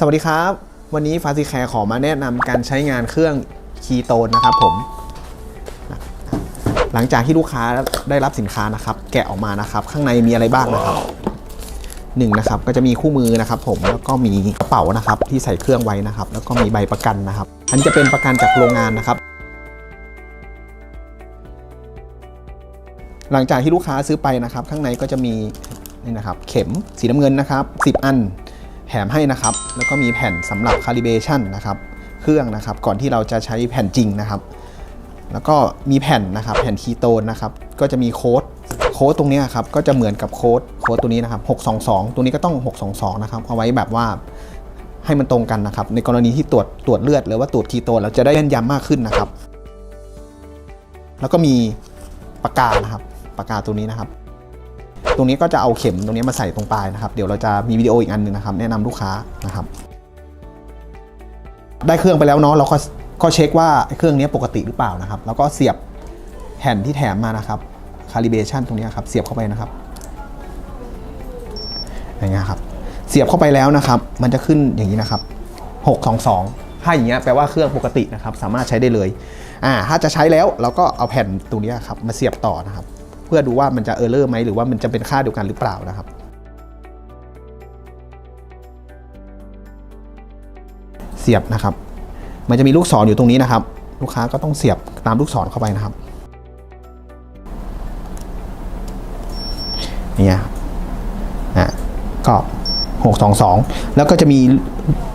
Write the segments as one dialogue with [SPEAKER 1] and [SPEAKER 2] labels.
[SPEAKER 1] สวัสดีครับ วันนี้ฟาซิแคร์ขอมาแนะนำการใช้งานเครื่องคีโตนนะครับผม หลังจากที่ลูกค้าได้รับสินค้านะครับ แกะออกมานะครับ ข้างในมีอะไรบ้างนะครับหนึ่งนะครับก็จะมีคู่มือนะครับ ผมแล้วก็มีกระเป๋านะครับที่ใส่เครื่องไว้นะครับ แล้วก็มีใบประกันนะครับ อันนี้จะเป็นประกันจากโรงงานนะครับ หลังจากที่ลูกค้าซื้อไปนะครับ ข้างในก็จะมีนี่นะครับ เข็มสีน้ำเงินนะครับ 10 อัน แถมให้นะครับ แล้วก็มีแผ่นสำหรับ calibration นะครับ เครื่องนะครับ ก่อนที่เราจะใช้แผ่นจริงนะครับ แล้วก็มีแผ่นนะครับ แผ่นคีโตนนะครับ ก็จะมีโค้ด โค้ดตรงนี้ครับ ก็จะเหมือนกับโค้ด โค้ดตัวนี้นะครับ 622 ตัวนี้ก็ต้อง 622 นะครับ เอาไว้แบบว่าให้มันตรงกันนะครับ ในกรณีที่ตรวจตรวจเลือดหรือว่าตรวจคีโตนเราจะได้แม่นยำมากขึ้นนะครับ แล้วก็มีปากกานะครับ ปากกาตัวนี้นะครับ ตรงนี้ก็จะเอาเข็มตรงนี้มาใส่ตรงปลายนะครับ เดี๋ยวเราจะมีวิดีโออีกอันหนึ่งนะครับ แนะนำลูกค้านะครับ ได้เครื่องไปแล้วเนาะเราก็ก็เช็คว่าเครื่องนี้ปกติหรือเปล่านะครับ แล้วก็เสียบแผ่นที่แถมมานะครับ calibration ตรงนี้ครับ เสียบเข้าไปนะครับอย่างเงี้ยครับเสียบเข้าไปแล้วนะครับ มันจะขึ้นอย่างนี้นะครับ 622 ถ้าอย่างเงี้ยแปลว่าเครื่องปกตินะครับ สามารถใช้ได้เลยอ่าถ้าจะใช้แล้วเราก็เอาแผ่นตรงนี้ครับมาเสียบต่อนะครับ เพื่อดูว่ามันจะเออร์เลอร์ไหมหรือว่ามันจะเป็นค่าเดียวกันหรือเปล่านะครับเสียบนะครับ มันจะมีลูกศรอยู่ตรงนี้นะครับ ลูกค้าก็ต้องเสียบตามลูกศรเข้าไปนะครับเนี่ยครับอะก็หกสองสองแล้วก็จะมี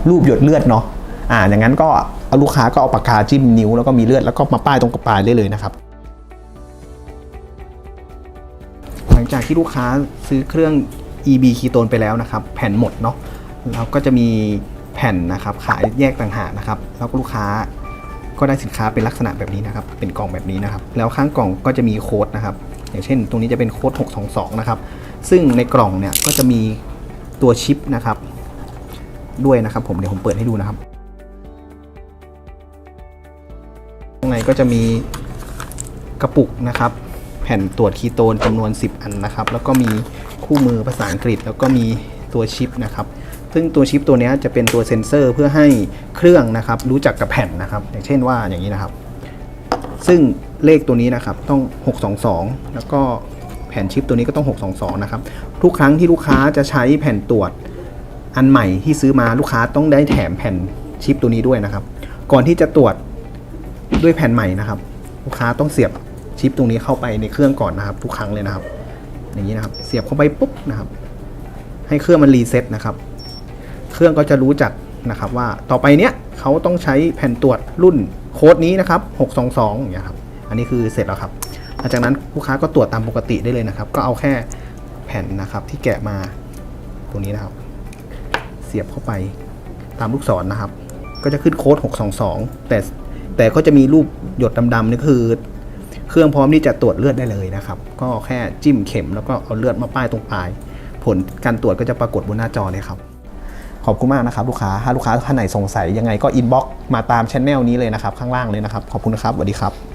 [SPEAKER 1] รูปหยดเลือดเนาะอ่าอย่างนั้นก็เอาลูกค้าก็เอาปากกาจิ้มนิ้วแล้วก็มีเลือดแล้วก็มาป้ายตรงกระปลายได้เลยนะครับ งจากที่ลูกค้าซื้อเครื่อง EB คีโตนไปแล้วนะครับ แผ่นหมดเนาะแล้วก็จะมีแผ่นนะครับขายแยกต่างหากนะครับ แล้วก็ลูกค้าก็ได้สินค้าเป็นลักษณะแบบนี้นะครับ เป็นกล่องแบบนี้นะครับ แล้วข้างกล่องก็จะมีโค้ดนะครับ อย่างเช่น ตรงนี้จะเป็นโค้ด 622 นะครับ ซึ่งในกล่องเนี่ยก็จะมีตัวชิปนะครับ ด้วยนะครับผมเดี๋ยวผมเปิดให้ดูนะครับข้างในก็จะมีกระปุกนะครับ แผ่นตรวจคีโตนจำนวน 10 อันนะครับ แล้วก็มีคู่มือภาษาอังกฤษ แล้วก็มีตัวชิปนะครับ ซึ่งตัวชิปตัวนี้จะเป็นตัวเซ็นเซอร์เพื่อให้เครื่องนะครับ รู้จักกับแผ่นนะครับ อย่างเช่นว่าอย่างนี้นะครับ ซึ่งเลขตัวนี้นะครับต้อง 622 แล้วก็แผ่นชิปตัวนี้ก็ต้อง 622 นะครับ ทุกครั้งที่ลูกค้าจะใช้แผ่นตรวจอันใหม่ที่ซื้อมาลูกค้าต้องได้แถมแผ่นชิปตัวนี้ด้วยนะครับ ก่อนที่จะตรวจด้วยแผ่นใหม่นะครับ ลูกค้าต้องเสียบ ชิปตรงนี้เข้าไปในเครื่องก่อนนะครับ ทุกครั้งเลยนะครับ อย่างนี้นะครับ เสียบเข้าไปปุ๊บนะครับ ให้เครื่องมันรีเซ็ตนะครับ เครื่องก็จะรู้จักนะครับว่าต่อไปเนี้ยเขาต้องใช้แผ่นตรวจรุ่นโค้ดนี้นะครับ 622อย่างเงี้ยครับ อันนี้คือเสร็จแล้วครับ หลังจากนั้นลูกค้าก็ตรวจตามปกติได้เลยนะครับ ก็เอาแค่แผ่นนะครับที่แกะมาตรงนี้นะครับ เสียบเข้าไปตามลูกศรนะครับ ก็จะขึ้นโค้ด 622 แต่แต่ก็จะมีรูปหยดดำๆนี่คือ เครื่องพร้อมที่จะตรวจเลือดได้เลยนะครับ ก็แค่จิ้มเข็มแล้วก็เอาเลือดมาป้ายตรงปลาย ผลการตรวจก็จะปรากฏบนหน้าจอเลยครับ ขอบคุณมากนะครับลูกค้า ถ้าลูกค้าท่านไหนสงสัยยังไงก็อินบ็อกมาตามช anel นี้เลยนะครับ ข้างล่างเลยนะครับ ขอบคุณครับสวัสดีครับ